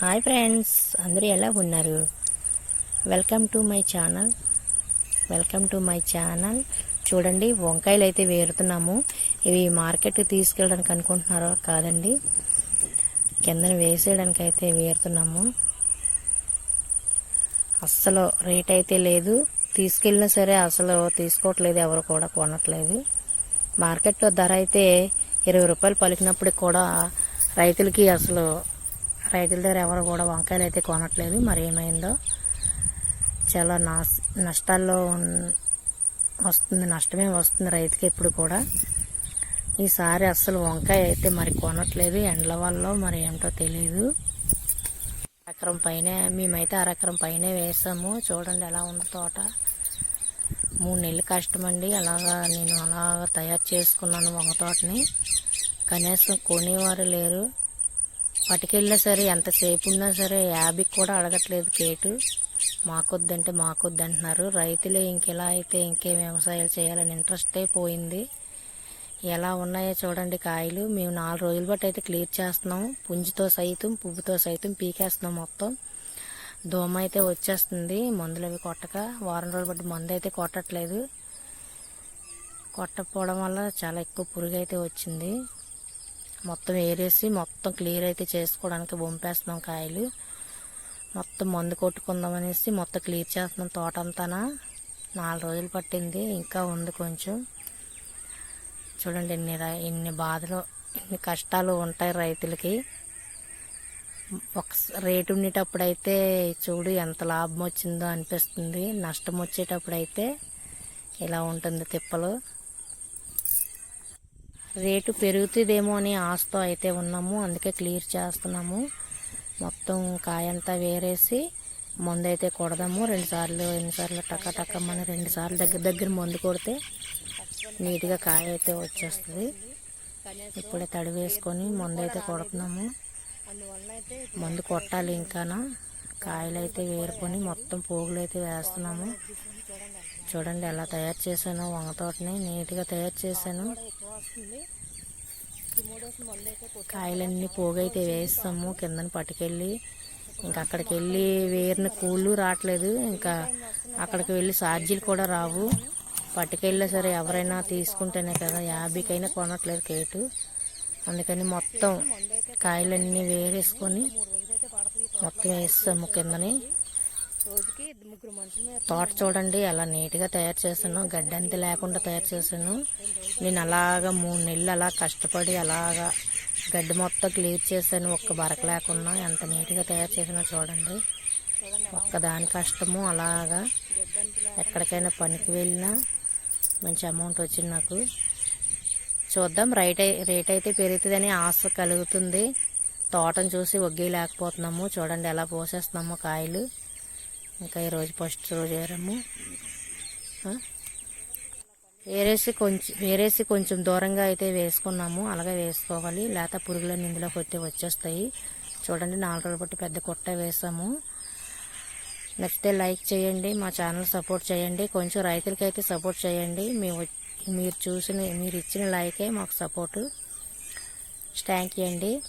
Hi friends అందరూ ఎలా ఉన్నారు? Welcome to my channel welcome to my channel చూడండి వంకాయలు అయితే వేరుతున్నాము. ఇవి మార్కెట్కి తీసుకెళ్ళడానికి అనుకుంటున్నారో కాదండి. కిందన వేసేయడానికి అయితే వేరుతున్నాము. అస్సలు రేట్ అయితే లేదు. తీసుకెళ్ళినా సరే అసలు తీసుకోవట్లేదు ఎవరు కూడా కొనట్లేదు. మార్కెట్లో ధర అయితే ఇరవై రూపాయలు పలికినప్పటికి కూడా రైతులకి అసలు రైతుల దగ్గర ఎవరు కూడా వంకాయలు అయితే కొనట్లేదు. మరి ఏమైందో? చాలా నాస్ నష్టాల్లో ఉన్- వస్తుంది నష్టమే వస్తుంది రైతుకి ఎప్పుడు కూడా. ఈసారి అస్సలు వంకాయ అయితే మరి కొనట్లేదు. ఎండల వల్ల మరి ఏంటో తెలియదు ఎకరం పైనే మేమైతే అరకరం పైనే వేసాము. చూడండి ఎలా ఉంది తోట. మూడు నెలలు కష్టమండి. అలాగా నేను అలాగా తయారు చేసుకున్నాను వంగ తోటని. కనీసం కొనేవారు లేరు. పట్టుకెళ్ళినా సరే ఎంతసేపు ఉన్నా సరే యాభైకి కూడా అడగట్లేదు కేటు. మాకొద్దంటే మాకొద్దంటున్నారు. రైతులే ఇంకెలా అయితే ఇంకేం వ్యవసాయాలు చేయాలని ఇంట్రెస్టే పోయింది. ఎలా ఉన్నాయో చూడండి కాయలు. మేము నాలుగు రోజులు బట్టి అయితే క్లియర్ చేస్తున్నాం. పుంజుతో సైతం పువ్వుతో సైతం పీకేస్తున్నాం మొత్తం. దోమ అయితే వచ్చేస్తుంది. మందులు అవి కొట్టక వారం రోజులు బట్టి మందు అయితే కొట్టట్లేదు. కొట్టకపోవడం వల్ల చాలా ఎక్కువ పురుగు అయితే వచ్చింది. మొత్తం ఏరేసి మొత్తం క్లియర్ అయితే చేసుకోవడానికి పంపేస్తున్నాం కాయలు. మొత్తం మందు కొట్టుకుందాం అనేసి మొత్తం క్లియర్ చేస్తున్నాం తోట అంతానా నాలుగు రోజులు పట్టింది ఇంకా ఉంది కొంచెం. చూడండి ఎన్ని ర- ఎన్ని బాధలు ఎన్ని కష్టాలు ఉంటాయి రైతులకి. ఒక రేటు ఉండేటప్పుడు అయితే చూడు ఎంత లాభం వచ్చిందో అనిపిస్తుంది. నష్టం వచ్చేటప్పుడు అయితే ఇలా ఉంటుంది తిప్పలు? రేటు పెరుగుతుందేమో అని ఆశతో అయితే ఉన్నాము. అందుకే క్లియర్ చేస్తున్నాము. మొత్తం కాయంతా వేరేసి మందు అయితే కొడదాము రెండుసార్లు ఎన్నిసార్లు టక్క టక్కమని రెండు సార్లు దగ్గర దగ్గర మందు కొడితే నీట్గా కాయ అయితే వచ్చేస్తుంది. ఇప్పుడే తడి వేసుకొని మందు అయితే కొడుతున్నాము. మందు కొట్టాలి ఇంకానా. కాయలు అయితే వేరుకొని మొత్తం పోగులు అయితే వేస్తున్నాము. చూడండి ఎలా తయారు చేశాను వంగ తోటని నీట్గా తయారు చేశాను. కాయలన్నీ పోగైతే వేస్తాము కిందని పట్టుకెళ్ళి ఇంకా అక్కడికి వెళ్ళి వేరిన కూళ్ళు రావట్లేదు. ఇంకా అక్కడికి వెళ్ళి ఛార్జీలు కూడా రావు. పట్టుకెళ్ళినా సరే ఎవరైనా తీసుకుంటేనే కదా యాభైకైనా కొనట్లేదు కేటు. అందుకని మొత్తం కాయలన్నీ వేరేసుకొని మొత్తం వేస్తాము కిందని. తోట చూడండి అలా నీట్గా తయారు చేశాను. గడ్డంతి లేకుండా తయారు చేశాను. నేను అలాగా మూడు నెలలు అలా కష్టపడి అలాగా గడ్డి మొత్తం క్లీర్ చేశాను. ఒక్క బరక లేకుండా ఎంత నీట్గా తయారు చేసినా చూడండి. ఒక్క దాని కష్టము అలాగా ఎక్కడికైనా పనికి వెళ్ళినా మంచి అమౌంట్ వచ్చింది నాకు. చూద్దాం రైట్ రేట్ అయితే పెరుగుతుందని ఆశ కలుగుతుంది. తోటను చూసి ఒగ్గి లేకపోతున్నాము చూడండి ఎలా పోసేస్తున్నాము కాయలు. ఇంకా ఈరోజు ఫస్ట్ రోజు ఏరాము. ఆ? వేరేసి కొంచెం వేరేసి కొంచెం దూరంగా అయితే వేసుకున్నాము. అలాగే వేసుకోవాలి. లేకపోతే పురుగులన్నీ ఇందులోకి వస్తే వచ్చేస్తాయి. చూడండి నాలుగు రోజులు బట్టి పెద్ద కొట్ట వేసాము. నచ్చితే లైక్ చేయండి మా ఛానల్ సపోర్ట్ చేయండి. కొంచెం రైతులకి అయితే సపోర్ట్ చేయండి. మేము మీరు చూసిన మీరు ఇచ్చిన లైకే మాకు సపోర్టు. థ్యాంక్ యూ అండి.